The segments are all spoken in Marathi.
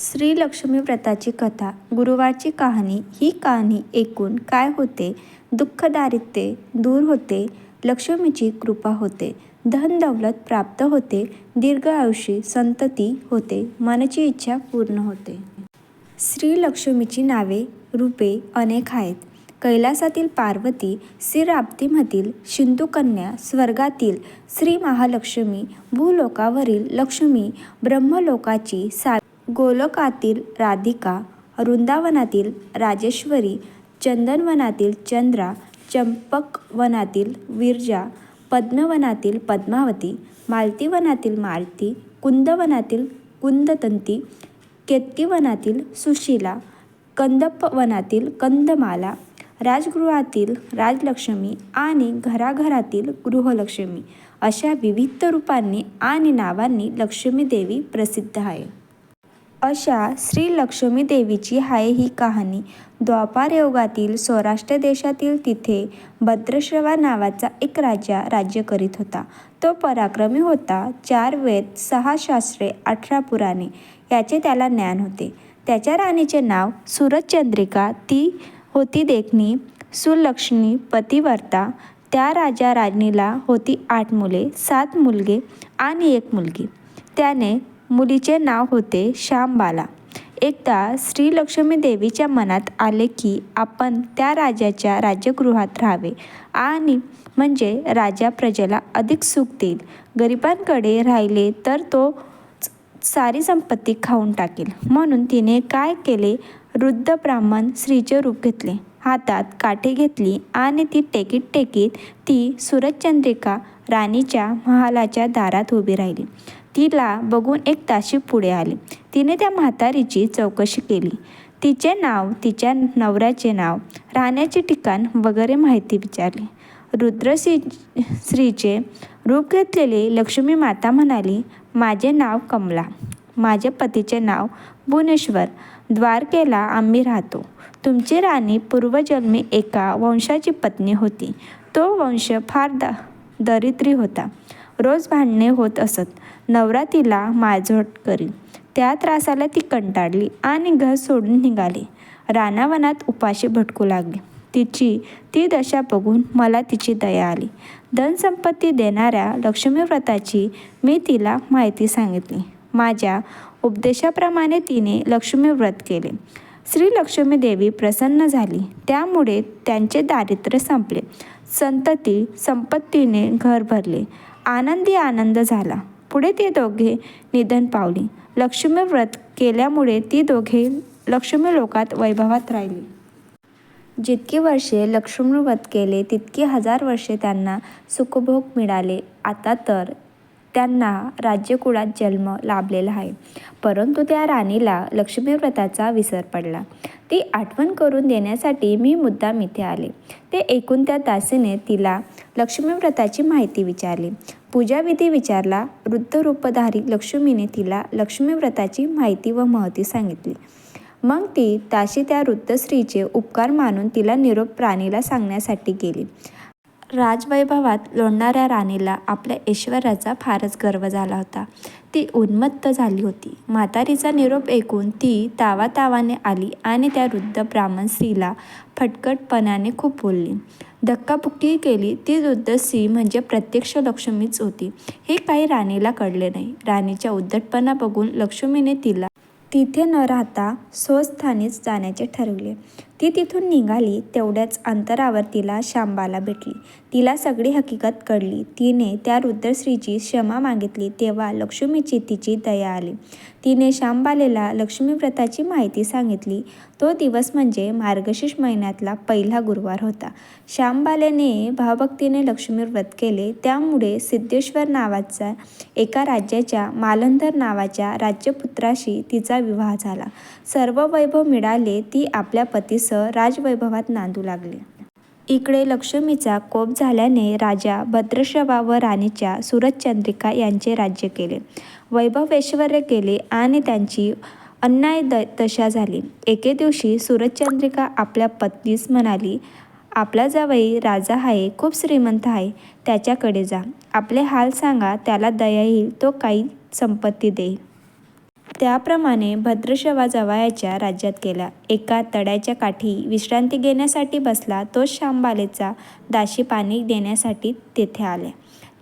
श्री लक्ष्मी व्रताची कथा गुरुवारची कहाणी ही कहाणी ऐकून काय होते? दुःख दारिद्र्य दूर होते लक्ष्मीची कृपा होते धन दौलत प्राप्त होते दीर्घ आयुष्य संतती होते मनाची इच्छा पूर्ण होते. श्री लक्ष्मीची नावे रूपे अनेक आहेत. कैलासातील पार्वती श्रीराप्तीमधील सिंधुकन्या स्वर्गातील श्री महालक्ष्मी भूलोकावरील लक्ष्मी ब्रह्मलोकाची सा गोलोकातील राधिका वृंदावनातील राजेश्वरी चंदनवनातील चंद्रा चंपकवनातील विरजा पद्मवनातील पद्मावती मालतीवनातील मालती कुंदवनातील कुंदतंती केतकीवनातील सुशीला कंदपवनातील कंदमाला राजगृहातील राजलक्ष्मी आणि घराघरातील गृहलक्ष्मी अशा विविध रूपांनी आणि नावांनी लक्ष्मी देवी प्रसिद्ध आहे. अशा श्री लक्ष्मी देवीची आहे ही कहाणी. द्वापार युगातील सौराष्ट्र देशातील तिथे भद्रश्रवा नावाचा एक राजा राज्य करीत होता. तो पराक्रमी होता. चार वेद सहा शास्त्रे अठरा पुराणे याचे त्याला ज्ञान होते. त्याच्या राणीचे नाव सूरजचंद्रिका ती होती देखणी सुलक्ष्मी पतिवर्ता. त्या राजा राणीला होती आठ मुले सात मुलगे आणि एक मुलगी. त्याने मुलीचे नाव होते श्यामबाला. एकदा श्री लक्ष्मी देवीच्या मनात आले की आपण त्या राजाच्या राज्यगृहात राहावे आणि म्हणजे राजा प्रजेला अधिक सुख देईल. गरिबांकडे राहिले तर तो सारी संपत्ती खाऊन टाकेल. म्हणून तिने काय केले? वृद्ध ब्राह्मण स्त्रीचे रूप घेतले. हातात काठी घेतली आणि ती टेकीत टेकीत ती सूरजचंद्रिका राणीच्या महालाच्या दारात उभी राहिली. तिला बघून एक ताशी पुढे आली. तिने त्या म्हातारीची चौकशी केली. तिचे नाव तिच्या नवऱ्याचे नाव राहण्याचे ठिकाण वगैरे माहिती विचारली. रुद्रश्री श्रीचे रूप घेतलेले लक्ष्मी माता म्हणाली माझे नाव कमला. माझ्या पतीचे नाव भुवनेश्वर. द्वारकेला आम्ही राहतो. तुमची राणी पूर्वजन्मी एका वंशाची पत्नी होती. तो वंश फार द दरिद्री होता. रोज भांडणे होत असत. नवरा तिला मारझोड करी त्या त्रासाला ती कंटाळली आणि घर सोडून निघाली. रानावनात उपाशी भटकू लागली. तिची ती दशा बघून मला तिची दया आली. धनसंपत्ती देणाऱ्या लक्ष्मीव्रताची मी तिला माहिती सांगितली. माझ्या उपदेशाप्रमाणे तिने लक्ष्मी व्रत केले. श्री लक्ष्मी देवी प्रसन्न झाली. त्यामुळे त्यांचे दारिद्र्य संपले. संतती संपत्तीने घर भरले. आनंदी आनंद झाला. पुढे ते दोघे निधन पावली. लक्ष्मी व्रत केल्यामुळे ती दोघे लक्ष्मी लोकात वैभवात राहिली. जितकी वर्षे लक्ष्मी व्रत केले तितकी हजार वर्षे त्यांना सुखभोग मिळाले. आता तर त्यांना राज्यकुळात जन्म लाभलेला आहे. परंतु त्या राणीला लक्ष्मी व्रताचा विसर पडला. ती आठवण करून देण्यासाठी मी मुद्दाम इथे आले. ते ऐकून त्या दासीने तिला लक्ष्मी व्रताची माहिती विचारली. पूजाविधी विचारला. वृद्ध रूपधारी लक्ष्मीने तिला लक्ष्मी व्रताची माहिती व महती सांगितली. मग ती ताशी त्या वृद्ध स्त्रीचे उपकार मानून तिला निरोप राणीला सांगण्यासाठी गेली. राजवैभवात लोळणाऱ्या राणीला आपल्या ऐश्वर्याचा फारच गर्व झाला होता. ती उन्मत्त झाली होती. म्हातारीचा निरोप ऐकून ती तावातावाने आली आणि त्या वृद्ध ब्राह्मण स्त्रीला फटकटपणाने खूप बोलली. धक्काबुक्की केली. ती वृद्ध स्त्री म्हणजे प्रत्यक्ष लक्ष्मीच होती. हे काही राणीला कळले नाही. राणीच्या उद्धटपणा बघून लक्ष्मीने तिला तिथे न राहता स्वस्थानीच जाण्याचे ठरवले. ती तिथून निघाली तेवढ्याच अंतरावर तिला शांबाला भेटली. तिला सगळी हकीकत कळली. तिने त्या रुद्रश्रीची क्षमा मागितली तेव्हा लक्ष्मीची तिची दया आली. तिने शांबालेला लक्ष्मी व्रताची माहिती सांगितली. तो दिवस म्हणजे मार्गशीर्ष महिन्यातला पहिला गुरुवार होता. श्यामबालेने भावभक्तीने लक्ष्मी व्रत केले. त्यामुळे सिद्धेश्वर नावाचा एका राज्याच्या मालंधर नावाच्या राज्यपुत्राशी तिचा विवाह झाला. सर्व वैभव मिळाले ती आपल्या पतीस पतीसह राजवैभवात नांदू लागले. इकडे लक्ष्मीचा कोप झाल्याने राजा भद्रश्रवा व राणीच्या सूरजचंद्रिका यांचे राज्य केले. वैभव ऐश्वर्य केले आणि त्यांची अन्याय द दशा झाली. एके दिवशी सूरजचंद्रिका आपल्या पत्नीस म्हणाली आपला जावई राजा आहे खूप श्रीमंत आहे त्याच्याकडे जा. आपले हाल सांगा त्याला दया येईल तो काही संपत्ती देईल. त्याप्रमाणे भद्रशवा जवायाच्या राज्यात गेला. एका तळ्याच्या काठी विश्रांती घेण्यासाठी बसला तो श्यामबालेचा दाशी पाणी देण्यासाठी तेथे आल्या.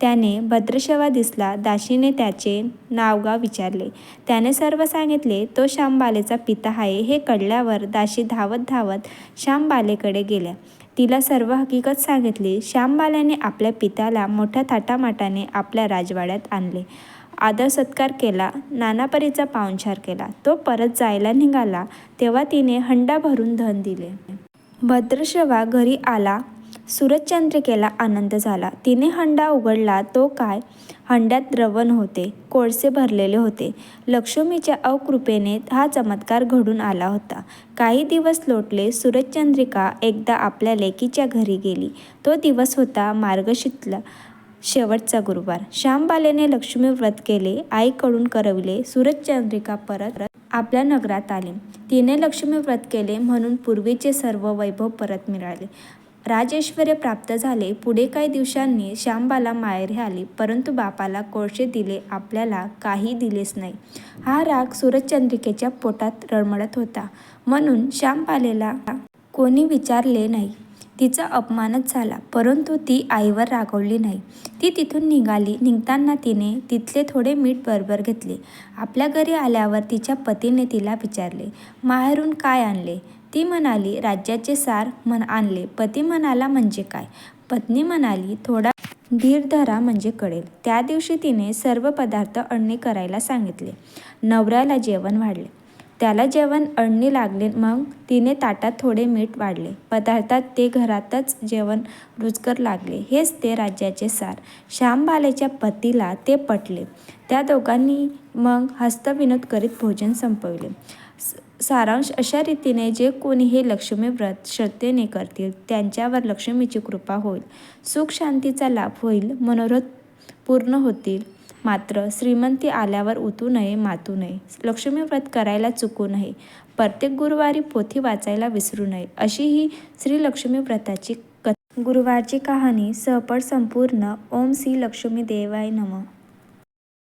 त्याने भद्रशवा दिसला. दाशीने त्याचे नावगाव विचारले. त्याने सर्व सांगितले. तो श्यामबालेचा पिता आहे हे कळल्यावर दाशी धावत धावत श्यामबालेकडे गेल्या. तिला सर्व हकीकत सांगितली. श्यामबाल्याने आपल्या पित्याला मोठ्या थाटामाटाने आपल्या राजवाड्यात आणले. आदर-सत्कार केला. नानापरीचा पाहुणचार केला. तो परत जायला निघाला तेव्हा तिने हंडा भरून धन दिले. भद्रशवा घरी आला. सूरजचंद्रिकेला आनंद झाला. तिने हंडा उघडला तो काय, हंड्यात द्रवण होते कोळसे भरलेले होते. लक्ष्मीच्या अकृपेने हा चमत्कार घडून आला होता. काही दिवस लोटले. सूरजचंद्रिका एकदा आपल्या लेकीच्या घरी गेली. तो दिवस होता मार्गशितला शेवटचा गुरुवार. श्यामबालेने लक्ष्मी व्रत केले. आईकडून करविले. सूरजचंद्रिका परत आपल्या नगरात आली. तिने लक्ष्मी व्रत केले म्हणून पूर्वीचे सर्व वैभव परत मिळाले. राजऐश्वर्य प्राप्त झाले. पुढे काही दिवसांनी श्यामबाला माहेरी आली. परंतु बापाला कोळसे दिले आपल्याला काही दिलेच नाही. हा राग सूरजचंद्रिकेच्या पोटात रडमडत होता. म्हणून श्यामबालेला कोणी विचारले नाही. तिचा अपमानच झाला. परंतु ती आईवर रागवली नाही. ती तिथून निघाली. निघताना तिने तिथले थोडे मीठ बरोबर घेतले. आपल्या घरी आल्यावर तिच्या पतीने तिला विचारले, माहेरून काय आणले? ती म्हणाली, राज्याचे सार आणले. पती म्हणाला, म्हणजे काय? पत्नी म्हणाली, थोडा धीर धरा म्हणजे कळेल. त्या दिवशी तिने सर्व पदार्थ अण्णे करायला सांगितले. नवऱ्याला जेवण वाढले. त्याला जेवण अडणी लागले मग तिने ताटात थोडे मीठ वाढले. पदार्थात ते घरातच जेवण रुचकर लागले. हेच ते राज्याचे सार. श्यामबालेच्या पतीला ते पटले. त्या दोघांनी मग हस्तविनोद करीत भोजन संपविले. सारांश अशा रीतीने जे कोणी हे लक्ष्मीव्रत श्रद्धेने करतील त्यांच्यावर लक्ष्मीची कृपा होईल. सुख-शांतीचा लाभ होईल. मनोरथ पूर्ण होतील. मात्र श्रीमंती आल्यावर उतू नये मातू नये. लक्ष्मीव्रत करायला चुकू नये. प्रत्येक गुरुवारी पोथी वाचायला विसरू नये. अशी ही श्रीलक्ष्मीव्रताची कथा. गुरुवारची कहाणी सहपट संपूर्ण ओम श्री लक्ष्मी देवाय नमः